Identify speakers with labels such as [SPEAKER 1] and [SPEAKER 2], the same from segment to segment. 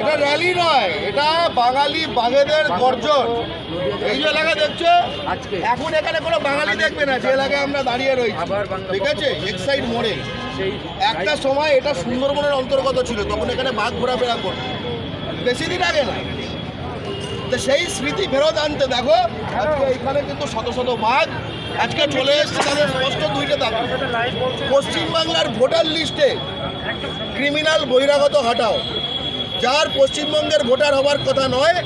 [SPEAKER 1] এটা র্যালি নয় এটা বাঙালি বাঘেদের গর্জন। এই যে এলাকা দেখছ? এখন এখানে কোনো বাঙালি দেখবে না যে এলাকায় আমরা দাঁড়িয়ে রয়েছি। ঠিক আছে? এক্সাইড মোড়ে। একটা সময় এটা সুন্দরবনের অন্তর্গত ছিল তখন এখানে বাঘ ঘোরাফেরা করত। বেশি দিন আগে না। তো সেই স্মৃতি ফেরত আনতে দেখো আজকে এখানে কিন্তু শত শত বাঘ। আজকে চলে এসছে তাদের স্পষ্ট দুইটা দাবি। পশ্চিমবাংলার ভোটার লিস্টে ক্রিমিনাল বহিরাগত হটাও। যার পশ্চিমবঙ্গের ভোটার হওয়ার কথা নয়,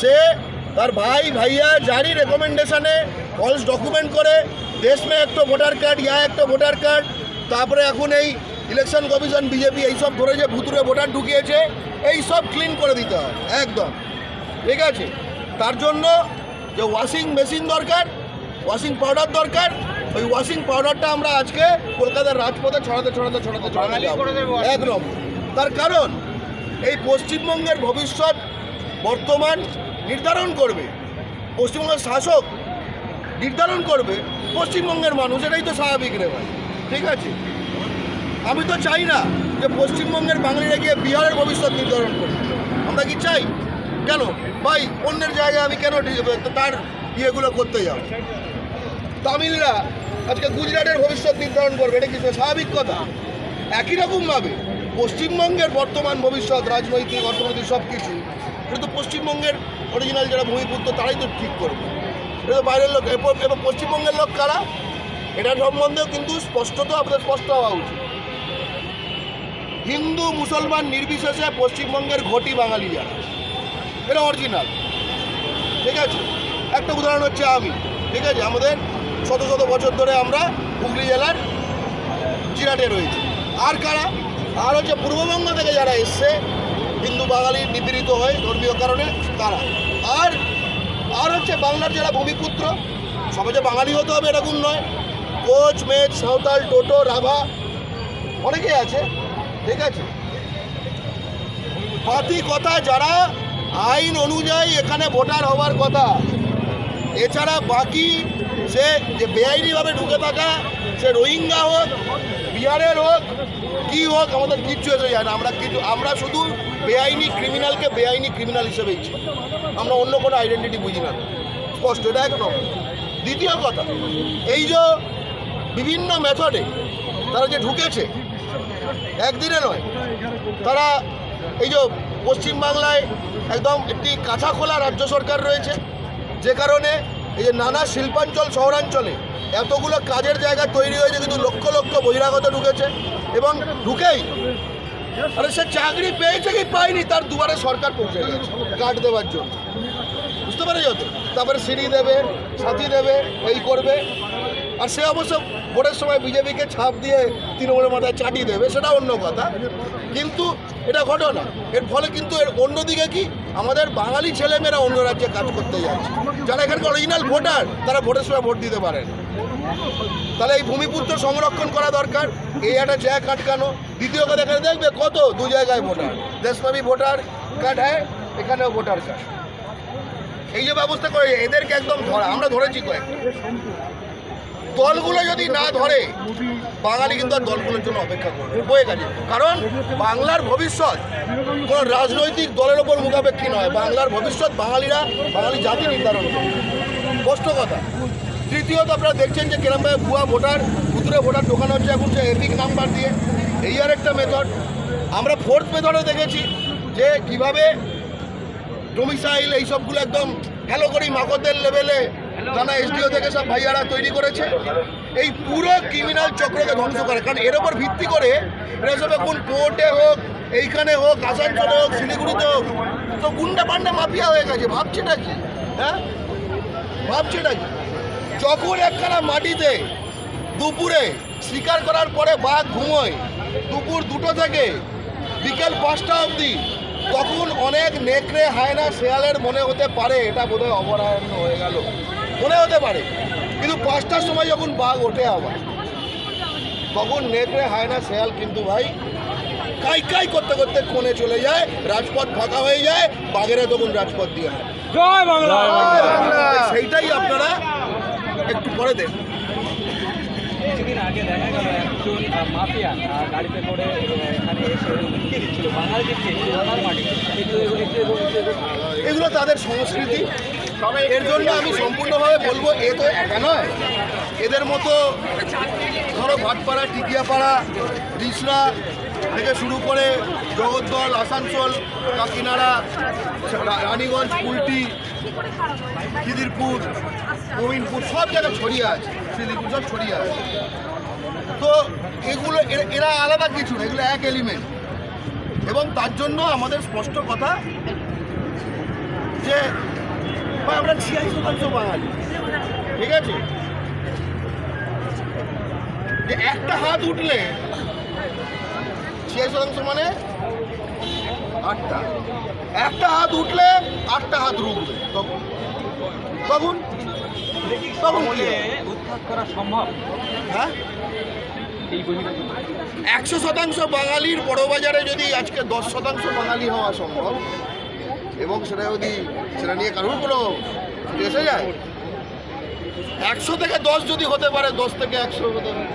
[SPEAKER 1] সে তার ভাই, ভাইয়া যারই রেকমেন্ডেশনে ফলস ডকুমেন্ট করে, দেশ মে একটা ভোটার কার্ড ইয়া একটা ভোটার কার্ড তারপরে এখন এই ইলেকশন কমিশন বিজেপি এইসব ধরে যে ভুতুরে ভোটার ঢুকিয়েছে এই সব ক্লিন করে দিতে হয়, একদম। ঠিক আছে? তার জন্য যে ওয়াশিং মেশিন দরকার ওয়াশিং পাউডার দরকার ওই ওয়াশিং পাউডারটা আমরা আজকে কলকাতার রাজপথে ছড়াতে ছড়াতে ছড়াতে ছড়াতে যাব। একদম। তার কারণ এই পশ্চিমবঙ্গের ভবিষ্যৎ বর্তমান নির্ধারণ করবে। পশ্চিমবঙ্গের শাসক নির্ধারণ করবে। পশ্চিমবঙ্গের মানুষ এটাই তো স্বাভাবিক রে ভাই। ঠিক আছে? আমি তো চাই না যে পশ্চিমবঙ্গের বাঙালিরা গিয়ে বিহারের ভবিষ্যৎ নির্ধারণ করবে আমরা কি চাই? কেন? ভাই অন্যের জায়গায় আমি কেন তার ইয়েগুলো করতে যাব? তামিলরা আজকে গুজরাটের ভবিষ্যৎ নির্ধারণ করবে, এটা কি স্বাভাবিক কথা? একই রকমভাবে পশ্চিমবঙ্গের বর্তমান ভবিষ্যৎ, রাজনৈতিক, অর্থনৈতিক সব কিছু এটা তো পশ্চিমবঙ্গের অরিজিনাল যারা ভূমিপুত্র তারাই তো ঠিক করবে। এটা তো বাইরের লোক এবার পশ্চিমবঙ্গের লোক কারা? এটার সম্বন্ধেও কিন্তু স্পষ্টত আপনাদের স্পষ্ট হওয়া উচিত। হিন্দু, মুসলমান, নির্বিশেষে পশ্চিমবঙ্গের ঘটি বাঙালি যারা। এটা অরিজিনাল ঠিক আছে? একটা উদাহরণ হচ্ছে আমি। ঠিক আছে? আমাদের শত শত বছর ধরে আমরা হুগলি জেলার জিরাটে রয়েছি। আর কারা? আর হচ্ছে পূর্ববঙ্গ থেকে যারা এসছে, হিন্দু, বাঙালি নিপীড়িত হয়ে ধর্মীয় কারণে তারা। আর আর হচ্ছে বাংলার যারা ভূমিপুত্র যে বাঙালি হতে হবে এরকম নয়। কোচ মেচ সাঁওতাল, টোটো, রাভা, অনেকেই আছে, ঠিক আছে? পাতি কথা যারা আইন অনুযায়ী এখানে ভোটার হওয়ার কথা, এছাড়া বাকি সে যে বেআইনিভাবে ঢুকে থাকা, সে রোহিঙ্গা হোক, বিহারের হোক, কি হোক, আমাদের কিচ্ছু এসে যায় না। আমরা কিছু আমরা শুধু বেআইনি ক্রিমিনালকে বেআইনি ক্রিমিনাল হিসেবেই চিনি আমরা অন্য কোনো আইডেন্টিটি বুঝি না। স্পষ্ট, এটা এক নম্বর দ্বিতীয় কথা, এই যে বিভিন্ন মেথডে তারা যে ঢুকেছে, একদিনে নয়, তারা এই যে পশ্চিমবাংলায় একদম একটি কাঁচা খোলা রাজ্য সরকার রয়েছে, যে কারণে এই যে নানা শিল্পাঞ্চল শহরাঞ্চলে এতগুলো কাজের জায়গা তৈরি হয়েছে, কিন্তু লক্ষ লক্ষ বহিরাগত ঢুকেছে। এবং ঢুকেই আরে সে চাকরি পেয়েছে কি পায়নি, তার দুবারে সরকার পৌঁছে গেছে কার্ড দেওয়ার জন্য। বুঝতে পারে যত তারপরে সিঁড়ি দেবে সাথী দেবে, এই করবে। আর সে অবশ্য ভোটের সময় বিজেপিকে ছাপ দিয়ে তৃণমূলের মাথায় চাটি দেবে, সেটা অন্য কথা। কিন্তু এটা ঘটনা। এর ফলে কিন্তু এর অন্যদিকে কি? আমাদের বাঙালি ছেলেমেয়েরা অন্য রাজ্যে কাজ করতে যাচ্ছে। যারা এখানকার অরিজিনাল ভোটার তারা ভোটের সময় ভোট দিতে পারেন। তাহলে এই ভূমিপুত্র সংরক্ষণ করা দরকার। এই একটা জায়গা কাটকানো দ্বিতীয় কথা, এখানে দেখবে কত? দু জায়গায় ভোটার দেশপ্রেমী ভোটার কার্ড হ্যাঁ এখানেও ভোটার কার্ড এই যে ব্যবস্থা করে এদেরকে একদম ধরা আমরা ধরেছি কয়েকটা। দলগুলো যদি না ধরে, বাঙালি কিন্তু আর দলগুলোর জন্য অপেক্ষা করবে হয়ে গেছে। কারণ বাংলার ভবিষ্যৎ কোনো রাজনৈতিক দলের ওপর মুখাপেক্ষী নয়। বাংলার ভবিষ্যৎ বাঙালিরা, বাঙালি জাতি নির্ধারণ করবে। স্পষ্ট কথা। তৃতীয়ত আপনারা দেখছেন যে কিরমভাবে ভুয়া ভোটার ভুতুরে ভোটার ঢোকানো হচ্ছে এখন সে এপিক নাম্বার দিয়ে। এই আর একটা মেথড আমরা ফোর্থ মেথডও দেখেছি যে কীভাবে ডোমিসাইল এই সবগুলো একদম হ্যালো করি মাকদের লেভেলে নানা এসডিও থেকে সব ভাইয়ারা তৈরি করেছে। এই পুরো ক্রিমিনাল চক্রকে ধ্বংস করে। কারণ এর ওপর ভিত্তি করে এরা এখন কোর্টে হোক, এইখানে হোক, আসানসোলে হোক, শিলিগুড়িতে হোক, তো গুন্ডা পান্ডা মাফিয়া হয়ে গেছে। ভাবছেটা কি হ্যাঁ? ভাবছেটা কি যখন একখানা মাটিতে দুপুরে শিকার করার পরে বাঘ ঘুমোয়, দুপুর দুটো থেকে বিকেল পাঁচটা অবধি, তখন অনেক নেকড়ে, হায়না, শেয়ালের মনে হতে পারে, এটা বোধহয় অভয়ারণ্য হয়ে গেল। মনে হতে পারে। কিন্তু পাঁচটার সময় যখন বাঘ ওঠে আবার তখন নেকড়ে হায়না শেয়াল কিন্তু ভাই কাই কাই করতে করতে কোণে চলে যায় রাজপথ ফাঁকা হয়ে যায় বাঘেরা তখন রাজপথ দিয়ে হয় সেইটাই আপনারা একটু পরে দেখুন।
[SPEAKER 2] কিছুদিন আগে দেখা গেল একজন মাফিয়া গাড়িতে করে এখানে এসে দিচ্ছিল মাটি।
[SPEAKER 1] এগুলো তাদের সংস্কৃতি। এর জন্য আমি সম্পূর্ণভাবে বলব, এ তো একা নয়। এদের মতো ধরো ভাটপাড়া, টিকিয়াপাড়া রিসরা থেকে শুরু করে জগদ্দল, আসানসোল, কাকিনাড়া, রানীগঞ্জ কুলটি খিদিরপুর গোবিন্দপুর সব জায়গায় ছড়িয়ে আছে শ্রীলিপুর সব ছড়িয়ে আছে। তো এগুলো এরা আলাদা কিছু না, এগুলো এক এলিমেন্ট এবং তার জন্য আমাদের স্পষ্ট কথা যে ভাই আমরা ছিয়াশি শতাংশ বাঙালি। ঠিক আছে? যে একটা হাত উঠলে ছিয়াশি শতাংশ মানে আটটা। একটা হাত উঠলে আটটা হাত রুখবে। তখন? তখন তখন
[SPEAKER 2] আমলে করা সম্ভব?
[SPEAKER 1] হ্যাঁ? একশো শতাংশ বাঙালির বড় বাজারে যদি আজকে দশ শতাংশ বাঙালি হওয়া সম্ভব এবং সেটা যদি সেটা নিয়ে কারোর কোনো এসে যায়, একশো থেকে দশ যদি হতে পারে, দশ থেকে একশো হতে পারে?